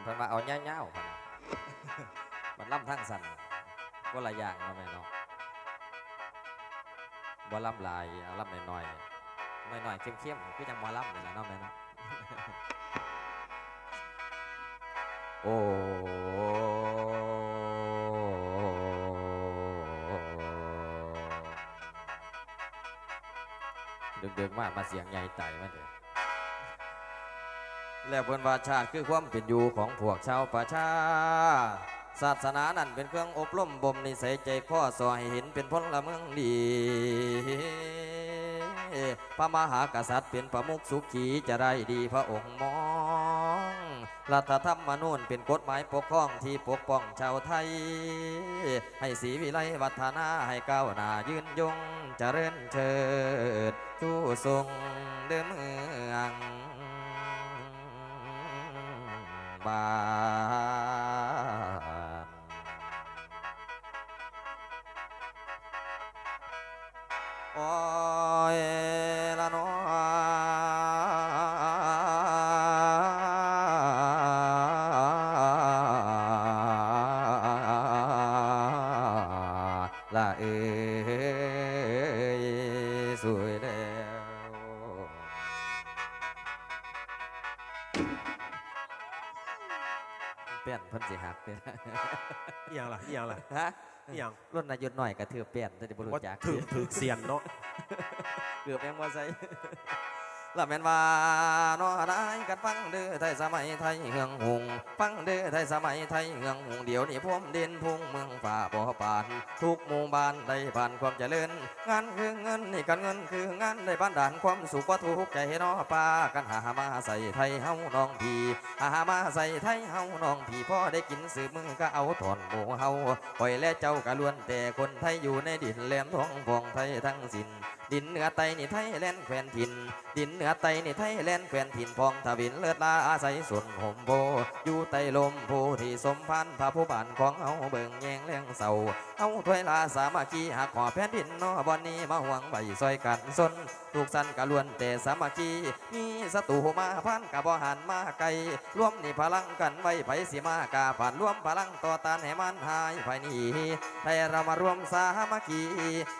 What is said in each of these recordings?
นเพิ่นมาเอาเงี้ยวๆพันมันล่ำทั้งสันก็ละอย่างเนาะแม่เนาะบ่ล่ำลายเอาล่ำหน่อยๆหน่อยๆเข้มๆคือจังบ่ล่ำนี่แหละเนาะแม่เนาะโอ้ดึกๆมากมาเสียงใหญ่ไต่มาเถอะ แล้วเพิ่นว่าชาติคือความเป็นอยู่ของพวกชาวประชา ศาสนานั่นเป็นเครื่องอบรมบ่มนิสัยใจข้อสอให้เห็นเป็นพลเมืองดี พระมหากษัตริย์เป็นประมุขสุขีจะได้ดีพระองค์มองรัฐธรรมนูญเป็นกฎหมายปกครองที่ปกป้องชาวไทย ให้สีวิไลวัฒนาให้ก้าวหน้ายืนยงจเจริญเชิดชูทรงเดิมเมือง บา ปลี่ยนเพันสิหักเลยอีหยังล่ะอีหยังล่ะฮะอีหยังรุ่นอายุหน่อยก็ถือเปลี่ยนแต่จะบรูว่าจักถึกถึกเสียนเนาะเกือบยังว่าใส่ ละแม่นว่าน้อได้กันฟังเด้อไทยสมัยไทยเฮืองหงฟังเด้อไทยสมัยไทยเฮืองหงเดี๋ยวนี้พวมเด่นพุ่งเมืองฝ่าบ่ปาน ทุกหมู่บ้านได้ผ่านความเจริญ งานคือเงินนี่กันเงินคืองานได้บ้านด่านความสุขว่าทุกใจนอป้ากันหามาใส่ไทยเฮาน้องพี่หามาใส่ไทยเฮาน้องพี่พ่อได้กินสืบมือก็เอาถอนหมูเฮาปล่อยและเจ้าก็ล้วนแต่คนไทยอยู่ในดินแหลมท้องฟองไทยทั้งสิ้นดินเหนือไตนี่ไทยแลนแควนถิ่นดินเหนือไตนี่ไทยแลนด์แควนถิ่นพองทวินเลิศลาอาศัยส่วนห่มโบอยู่ใต้ลมโพที่สมพันธ์พระผู้บานของเฮาเบิ่งแยงแรงเศร้าเฮาถ้วยลาสามัคคีหักขอแผ่นดินนอบอนนี้มาหวังใบซอยกันสนทุกสันกะล้วนแต่สามัคคีมีศัตรูมาพันกะบ่หันมาไกลร่วมนี่พลังกันไว้ไผสิมากาผ่านร่วมพลังต่อต้านให้มันหายไปนี่ไทยเรามาร่วมสามัคคี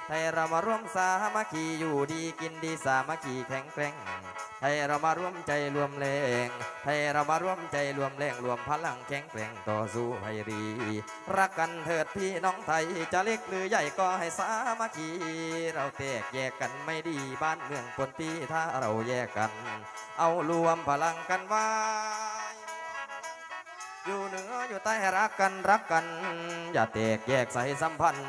ไทยเรามาร่วมสามัคคีอยู่ดีกินดีสามัคคีแข็งแกร่งให้เรามาร่วมใจรวมแรงให้เรามาร่วมใจรวมแรงรวมพลังแข็งแกร่งต่อสู้ให้ดี รักกันเถิดพี่น้องไทยจะเล็กหรือใหญ่ก็ให้สามัคคี เราแตกแยกกันไม่ดีบ้านเมืองคนปีถ้าเราแยกกัน เอารวมพลังกันไว้ อยู่เหนืออยู่ใต้รักกันรักกัน อย่าแตกแยกใส่สัมพันธ์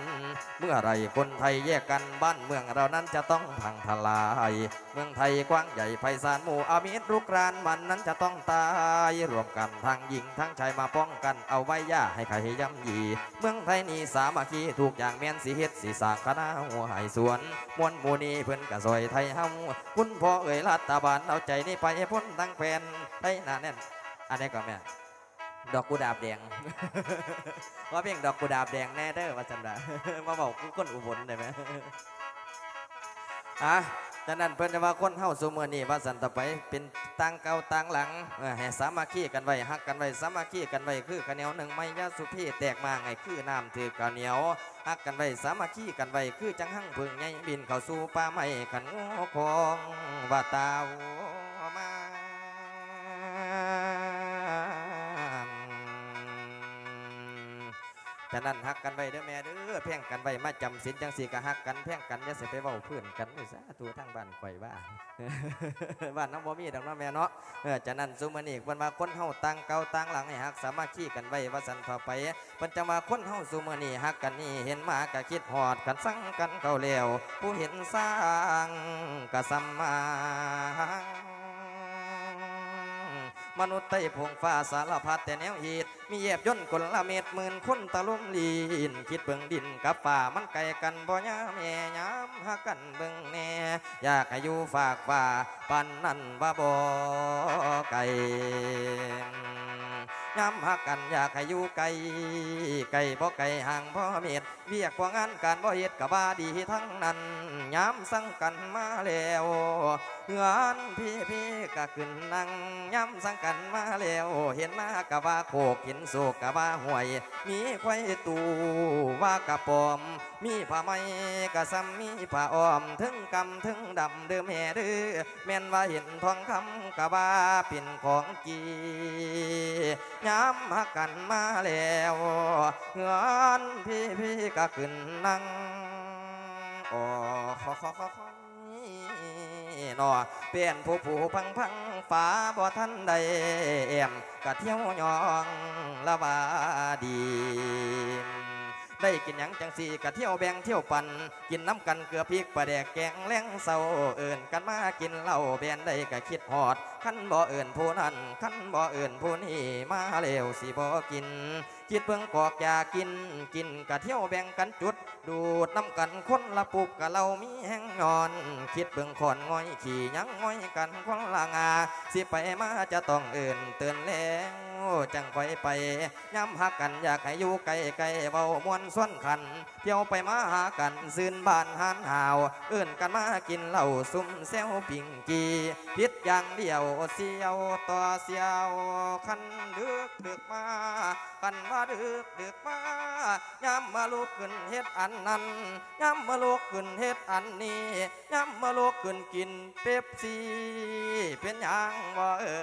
เมื่อไรคนไทยแยกกันบ้านเมืองเรานั้นจะต้องพังทลาย เมืองไทยกว้างใหญ่ไพศาลหมู่อามิตรรุกรานมันนั้นจะต้องตาย รวมกันทั้งหญิงทั้งชายมาป้องกันเอาไว้ย่าให้ใครย่ำยี เมืองไทยนี่สามัคคีถูกอย่างแม่นสีเฮ็ดสีสางคณะหัวหายสวนมวลมูนีเพิ่นกะซอยไทยเฮาคุณพ่อเอ่ยรัฐบาลเอาใจนี่ไปให้พ้นทั้งแผ่นไทยหนาแน่นอันนี้ก็แม่ ดอกกุหลาบแดง ว่าเพียงดอกกุหลาบแดงแน่เด้อว่าจันดามาบอกกูคนอุบลได้ไหมอะฉะนั้นเพิ่นจะว่าคนเฮาสู่มื้อนี้ว่าสันตะไปเป็นต่างเก่าต่างหลังเออให้สามัคคีกันไว้ฮักกันไว้สามัคคีกันไว้คือข้าวเหนียวหนึ่งไม้ยาสุพีแตกมาไงคือน้ำถือข้าวเหนียวฮักกันไว้สามัคคีกันไว้คือจังหั่งพึ่งใหญ่บินเข้าสู่ป่าไม้ขันงูของว่าตาว ฉะนั้นฮักกันไว้เด้อแม่เด้อแพ่งกันไว้มาจำศีลจังสีก็ฮักกันแพ่งกันอย่าสิไปเว้าพื้นกันนี่ซะตัวทั้งบ้านข่อยบ้านบ้านน้องบ่มีดอกเนาะแม่เนาะฉะนั้นซุมื้อนี้เพิ่นว่าคนเฮาต่างเก่าต่างหลังให้ฮักสามัคคีกันไว้ว่าซั่นต่อไปเพิ่นจะมาคนเฮาซุมื้อนี้ฮักกันนี่เห็นมาก็คิดฮอดกันสั่งกันเข้าแล้วผู้เห็นสร้างก็สัมมา มนุษย์ใต้พงฟ้าสารพัดแต่แนวเหตุมีเหยียบย่นคนละเม็ดหมื่นคนตะลุมลีนคิดเบิ่งดินกับป่ามันไกลกันบ่ยามแม่ยามหักกันเบิ่งแน่อยากให้อยู่ฝากป่าปันนั่นว่าบ่ไกล ย้ำหักกันอยากให้อยู่ไกลไกลบ่ไกลห่างพ่อเม็ดเวียกว่างานการบ่เฮ็ดก็บ่าดีทั้งนั้นย้ำสั่งกันมาแล้วเงินพี่พี่ก็ขึ้นนั่งย้ำสั่งกันมาแล้วเห็นมากะว่าโคกเห็นโศกกะว่าห่วย มีควายตูว่ากะปอม มีผ้าไหมกะซ้ำมีผ้าอ้อมถึงกำถึงดำเด้อแม่เด้อแม่นว่าเห็นทองคำกะว่าเป็นของกีย้ำหักกันมาแล้วเงินพี่พี่ก็ขึ้นนั่งโอ้ขอขอขอขอนอเปลี่ยนผู้ผู้พังพังฟ้าบ่ทันใดเอ็มกะเที่ยวยองละบาดี ได้กินหยังจังสีกะเที่ยวแบ่งเที่ยวปันกินน้ำกันเกลือพริกปลาแดกแกงแล้งเศร้าเอิ่นกันมากินเหล้าแบนได้กะคิดหอดขั้นบ่เอิ่นผู้นั้นขั้นบ่เอิ่นผู้นี้มาเร็วสิบ่กินคิดเบิ่งกอกอยากินกินกะเที่ยวแบ่งกันจุด ดูดน้ำกันคนละปุบกะเรามีแห้งงอน คิดเบิ่งขอนง่อยขี่ยังง่อยกันคนละงาสิไปมาจะต้องเอื่นเตือนแล้ว จังค่อยไปย้ำหักกันอยากให้อยู่ไกลไกลเบามวนส่วนขันเที่ยวไปมาหากันซื่นบ้านหันหาว เอื่นกันมากินเหล้าซุ่มเซวปิงกีพิษอย่างเดียวเสียวต่อเสียวคันดึกดึกมาคันว่าดึกดึกมาย้ำมาลุกขึ้นเฮ็ดอันนั้นย้ำมาลุกขึ้นเฮ็ดอันนี้ย้ำมาลุกขึ้นกินเป๊ปซี่เป็นหยังบ่เอิ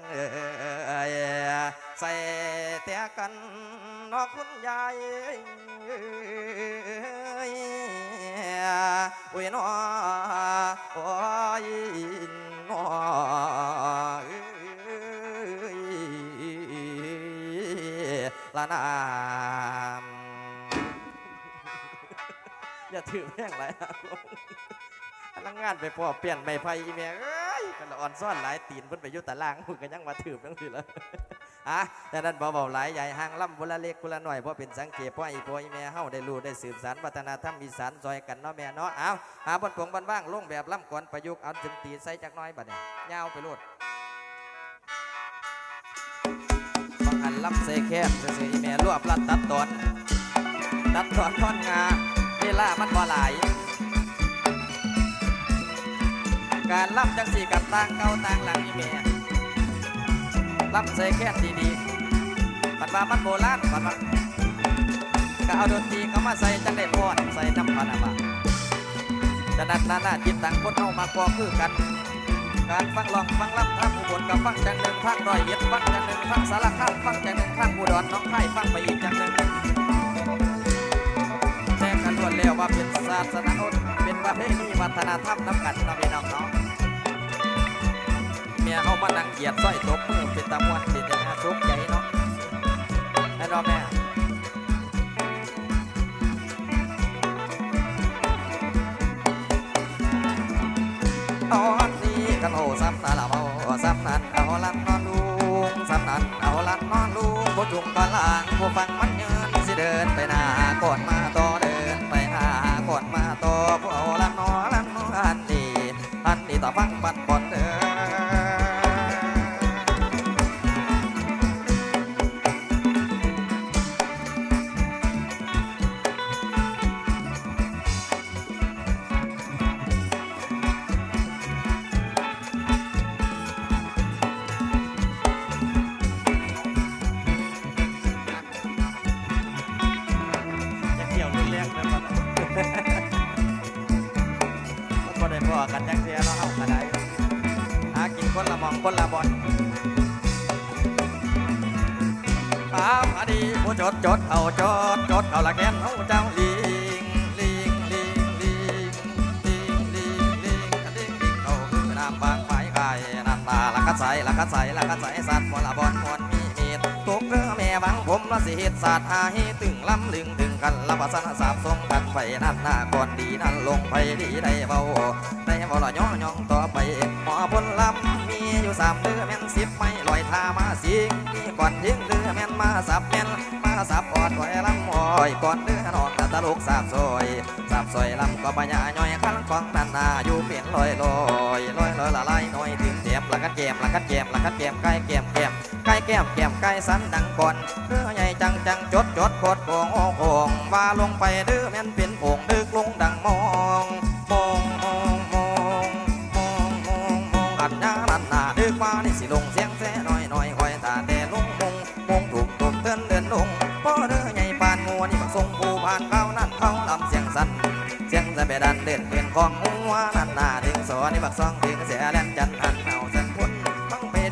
นเอ่ยใส่แต่กันนอกคุณยายโอ้ยนอโอ้ยนอ ละนามอย่าถือแม่งไรพนักงานไปพอเปลี่ยนไม่ไฟอีเมียเอ้ยกันละอ่อนซ่อนหลายตีนเพิ่นไปยุตตารางหุ่งก็ยังมาถือเพิ่งซี่ละ อะแต่นั้นเบาๆหลายใหญ่ห่างล่ำบุละเล็กบุละหน่อยเพราะเป็นสังเกตเพราะอีพ่ออีแม่เฮาได้รู้ได้สืบสานวัฒนธรรมอีสานซอยกันเนาะแม่เนาะเอาหาบนผงบันบ้างลงแบบล่ำก่อนประยุกต์เอาถึงตีใส่จักน้อยบัดเนี่ยยาวไปโลดบางอันล่ำเซแคบซื่อๆอีแม่รวบลัดตัดตอนตัดตอนท่อนงาเวลามันบ่หลายการล่ำจังสีกับต่างเก่าต่างหลังนี่แม่ ล่ำใส่แค่นดีๆปัดว่ามันโบราณปัดว่าก็เอาดนตรีเข้ามาใส่จังได้พอดใส่น้ำพันอะบะฉะนั้นนานาจิตต่างคนเอามากอคือกัน การฟังลองฟังล่ำทางอุบลกับฟังจังหนึ่งฟังร้อยเอ็ดฟังจังหนึ่งฟังสารคามฟังจังหนึ่งฟังอุดรน้องไข่ฟังไปอีกจังหนึ่งแจ้งกันล้วนแล้วว่าเป็นศาสนาอุดเป็นประเพณีวัฒนธรรมน้ำกันเนาะพี่น้องเนาะ เมียเอามานั่งเหยียดสร้อยตบมือเป็นตะมวนเป็นยังไงสุกใจเนาะแม่นบ่แม่เอาอันนี้กันโอซ้ำตาละเมาซ้ำนั้นเอาลันนอนลุงซ้ำนั้นเอาลันนอนลุงผู้จุงตอนล่างผู้ฟังมันยืนสิเดินไปหน้าก่อนมา กี่ยวรุนแรงเลยมันก็ได้พอกันจังเสียเนาะเอากระไดหากินคนละหมองคนละบอลตามอดีผู้จดจดเอาจดจดเอาละแกนเอาเจ้าลิงลิงลิงลิงลิงลิงลิงลิงลิงเอาคือน้ำบางไฟไก่น้ำตาละกัดใสละกัดใสละกัดใสสัตว์คนละบอลมวนมีเมตตกเรือ แม่บังผมละสิเหตุศาสตร์อาเหตึงลำลึงถึงกันละภาษาสาบทรงกันไปนั่นหน้าก่อนดีนั่นลงไปดีได้เบาได้บ่ละย่อย่องต่อไปหมอพลลำมีอยู่สามเดือแม่นสิบไม่ลอยทามาสิงมีก่อนเที่ยงเดือแม่นมาสับแม่นมาสับออดไว้ลำอ้อยก่อนเดือนอกตะลุกสาบซอยสาบซอยลำก็ปัญญาย่อยขั้นของนันนาอยู่เป็นลอยลอยลอยลอยละลายน้อยถึง ลักกันแกมหลักกันแกมหลักกันแกมไก่แกมแกมไก่แกมแกมไก่สันดังก่อนเรือใหญ่จังจังจดจดโคดโงโอ้โงว่าลงไปเด้อแม่นเป็นโป่งดึกลงดังมองมองมองมองมองมองมองอันยานันหนาดึกว่านี่สิลงเสียงแซ่น้อยหน้อยคอยตาแต่ลงมงมงถูกถูกเตือนเดือนลงพ่อเรือใหญ่ปานงัวนี่บักทรงผู้ผ่านเขานั่นเขาลำเสียงสั่นเสียงจะไปดันเด่นเป็นของหัวนั่นหน้าถึงสอนี่บักซองถึงเสียแลนจันทันเอา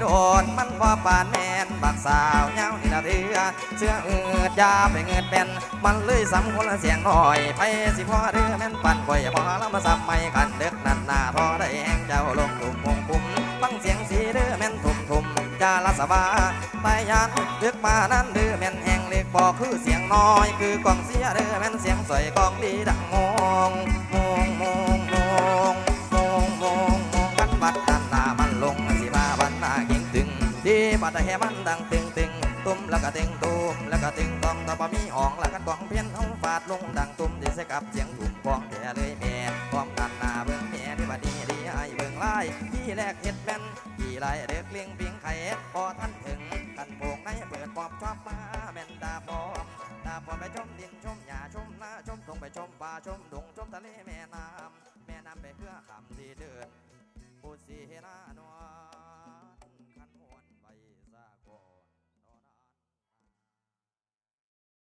ดนมันว่าปานแมนบักสาวเงานี่นาเถือเสื้อเอืดยาไปเงินเป็นมันเลยสำคนละเสียงหน่อยไปสิพ่อเรือแม่นปั่นข่อยพอแล้วมาสับไม่กันเด็กนั่นหน้าทอได้แหงเจ้าลงถุ่มวงคุมฟังเสียงสีเรือแม่นทุ่มทุ่มจาละสบาไปยานเลือกมานั้นเรือแม่นแหงเล็กบอกคือเสียงน้อย คือกองเสียเรือแม่นเสียงใส่กองดีดังงง ตุ้มแล้วก็เต็งตุ้มแล้วก็เต็งตองตะบะมีห่องแล้วก็นกองเพี้ยนห้องฟาดลงดังตุ้มดิเสกับเสียงถุ่มกองแกเลยแม่ความกันหน้าเบิ่งแม่ที่บัดนี้ดีไอเบิ่งไล่ที่แรกเห็ดแม่นที่ไรเด็กเลี้ยงปิงไข่พอท่านถึงท่านโป่งในเปิดปอบชอบมาแม่นดาบอมดาบอมไปชมดินชมหญ้าชมนาชมตงไปชมป่าชมดงชมทะเลแม่น้ำแม่น้ำไปเพื่อคำที่เดินอุสีนา